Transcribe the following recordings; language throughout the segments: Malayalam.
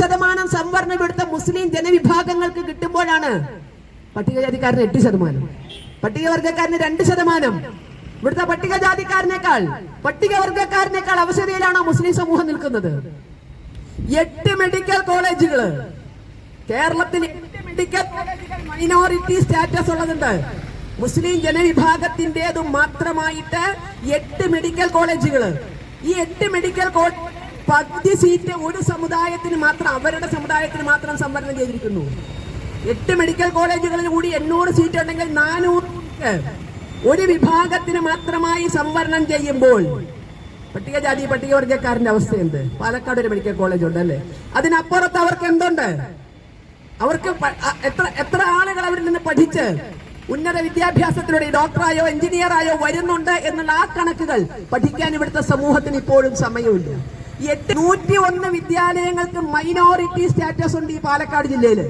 ശതമാനം സംവരണം ഇവിടുത്തെ മുസ്ലിം ജനവിഭാഗങ്ങൾക്ക് കിട്ടുമ്പോഴാണ് പട്ടികജാതിക്കാരന് എട്ട് ശതമാനം. പട്ടികവർഗക്കാരന് രണ്ട് ശതമാനം. ഇവിടുത്തെ പട്ടികജാതിക്കാരനേക്കാൾ പട്ടികവർഗക്കാരനേക്കാൾ അവശതയിലാണോ മുസ്ലിം സമൂഹം നിൽക്കുന്നത്? എട്ട് മെഡിക്കൽ കോളേജുകൾ കേരളത്തിൽ മെഡിക്കൽ മൈനോറിറ്റി സ്റ്റാറ്റസ് ഉള്ളതുണ്ട്. മുസ്ലിം ജനവിഭാഗത്തിന്റേതും മാത്രമായിട്ട് എട്ട് മെഡിക്കൽ കോളേജുകൾ ഈ എട്ട് മെഡിക്കൽ കോളേജ് പകുതി സീറ്റ് ഒരു സമുദായത്തിന് മാത്രം അവരുടെ സമുദായത്തിന് മാത്രം സംവരണം ചെയ്തിരിക്കുന്നു. എട്ട് മെഡിക്കൽ കോളേജുകളിൽ കൂടി എണ്ണൂറ് സീറ്റ് ഉണ്ടെങ്കിൽ നാനൂറ് ഒരു വിഭാഗത്തിന് മാത്രമായി സംവരണം ചെയ്യുമ്പോൾ പട്ടികജാതി പട്ടികവർഗക്കാരന്റെ അവസ്ഥ എന്ത് പാലക്കാട് ഒരു മെഡിക്കൽ കോളേജ് ഉണ്ട് അല്ലേ? അതിനപ്പുറത്ത് അവർക്ക് എന്തുണ്ട്? അവർക്ക് എത്ര എത്ര ആളുകൾ അവരിൽ നിന്ന് പഠിച്ച് ഉന്നത വിദ്യാഭ്യാസത്തിലൂടെ ഡോക്ടറായോ എഞ്ചിനീയറായോ വരുന്നുണ്ട് എന്നുള്ള ആ കണക്കുകൾ പഠിക്കാൻ ഇവിടുത്തെ സമൂഹത്തിന് ഇപ്പോഴും സമയമില്ല. നൂറ്റി ഒന്ന് വിദ്യാലയങ്ങൾക്ക് മൈനോറിറ്റി സ്റ്റാറ്റസ് ഉണ്ട് ഈ പാലക്കാട് ജില്ലയിൽ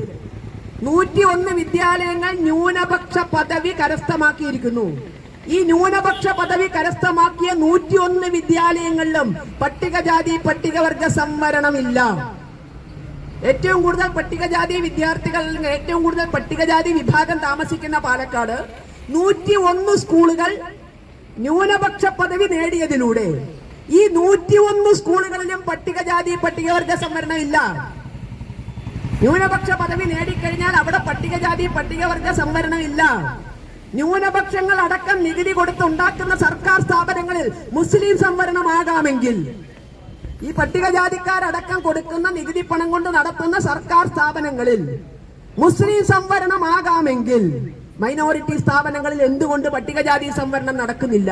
നൂറ്റി ഒന്ന് വിദ്യാലയങ്ങൾ ന്യൂനപക്ഷ പദവി കരസ്ഥമാക്കിയിരിക്കുന്നു. ഈ ന്യൂനപക്ഷ പദവി കരസ്ഥമാക്കിയ നൂറ്റി ഒന്ന് വിദ്യാലയങ്ങളിലും പട്ടികജാതി പട്ടികവർഗ സംവരണമില്ല. ഏറ്റവും കൂടുതൽ പട്ടികജാതി വിദ്യാർത്ഥികൾ ഏറ്റവും കൂടുതൽ പട്ടികജാതി വിഭാഗം താമസിക്കുന്ന പാലക്കാട് നൂറ്റി ഒന്ന് സ്കൂളുകൾ ന്യൂനപക്ഷ പദവി നേടിയതിലൂടെ ഈ നൂറ്റി ഒന്ന് സ്കൂളുകളിലും പട്ടികജാതി പട്ടികവർഗ സംവരണം ഇല്ല ന്യൂനപക്ഷ പദവി നേടിക്കഴിഞ്ഞാൽ അവിടെ പട്ടികജാതി പട്ടികവർഗ സംവരണം ഇല്ല ന്യൂനപക്ഷങ്ങൾ അടക്കം നികുതി കൊടുത്ത് ഉണ്ടാക്കുന്ന സർക്കാർ സ്ഥാപനങ്ങളിൽ മുസ്ലിം സംവരണമാകാമെങ്കിൽ ഈ പട്ടികജാതിക്കാരടക്കം കൊടുക്കുന്ന നികുതി പണം കൊണ്ട് നടത്തുന്ന സർക്കാർ സ്ഥാപനങ്ങളിൽ മുസ്ലിം സംവരണമാകാമെങ്കിൽ മൈനോറിറ്റി സ്ഥാപനങ്ങളിൽ എന്തുകൊണ്ട് പട്ടികജാതി സംവരണം നടക്കുന്നില്ല?